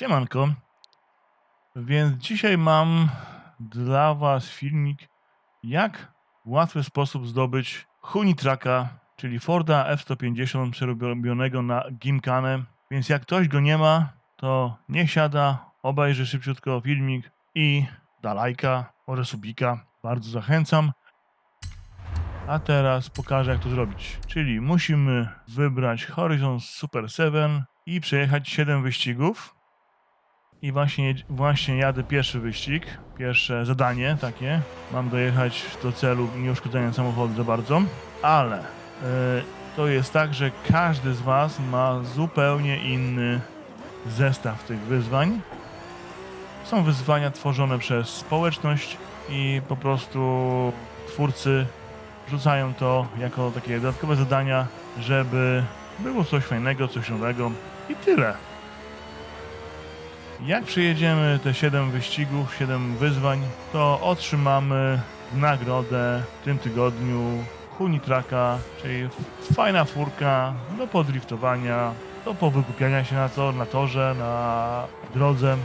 Siemanko. Więc dzisiaj mam dla Was filmik, jak w łatwy sposób zdobyć Hunitraka, czyli Forda F-150 przerobionego na Gimkanę. Więc jak ktoś go nie ma, to niech siada, obejrzy szybciutko filmik i da lajka, może subika. Bardzo zachęcam. A teraz pokażę jak to zrobić. Czyli musimy wybrać Horizon Super 7 i przejechać 7 wyścigów. I właśnie, właśnie jadę pierwszy wyścig, pierwsze zadanie takie. Mam dojechać do celu nie uszkodzenia samochodu za bardzo, ale e, to jest tak, że każdy z Was ma zupełnie inny zestaw tych wyzwań. Są wyzwania tworzone przez społeczność i po prostu twórcy rzucają to jako takie dodatkowe zadania, żeby było coś fajnego, coś nowego i tyle. Jak przejedziemy te 7 wyścigów, 7 wyzwań, to otrzymamy nagrodę w tym tygodniu Hunitraka, czyli fajna furka do podriftowania, do powykupiania się na, tor, na torze, na drodze.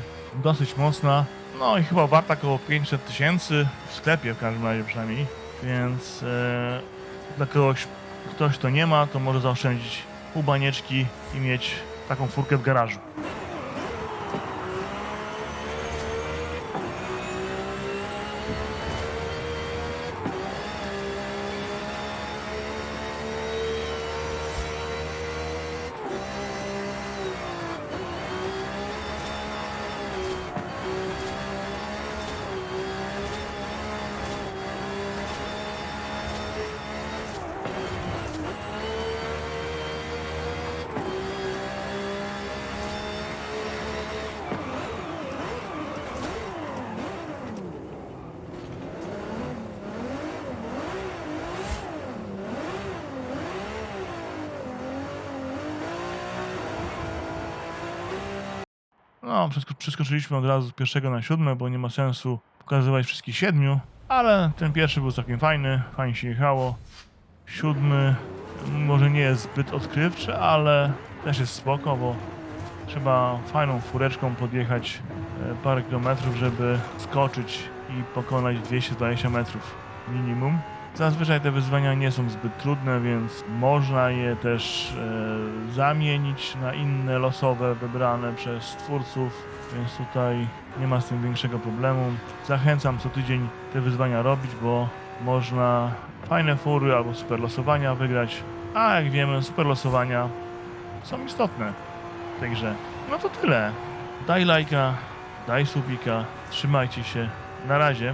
Dosyć mocna, no i chyba warta około 500 tysięcy, w sklepie w każdym razie przynajmniej, więc e, dla kogoś, ktoś to nie ma, to może zaoszczędzić pół banieczki i mieć taką furkę w garażu. No, przesko- przeskoczyliśmy od razu z pierwszego na siódme, bo nie ma sensu pokazywać wszystkich siedmiu, ale ten pierwszy był całkiem fajny, fajnie się jechało. Siódmy może nie jest zbyt odkrywczy, ale też jest spoko, bo trzeba fajną fureczką podjechać e, parę kilometrów, żeby skoczyć i pokonać 220 metrów minimum. Zazwyczaj te wyzwania nie są zbyt trudne, więc można je też e, zamienić na inne losowe wybrane przez twórców, więc tutaj nie ma z tym większego problemu. Zachęcam co tydzień te wyzwania robić, bo można fajne fury albo super losowania wygrać, a jak wiemy super losowania są istotne w tej grze. No to tyle. Daj lajka, daj subika, trzymajcie się. Na razie.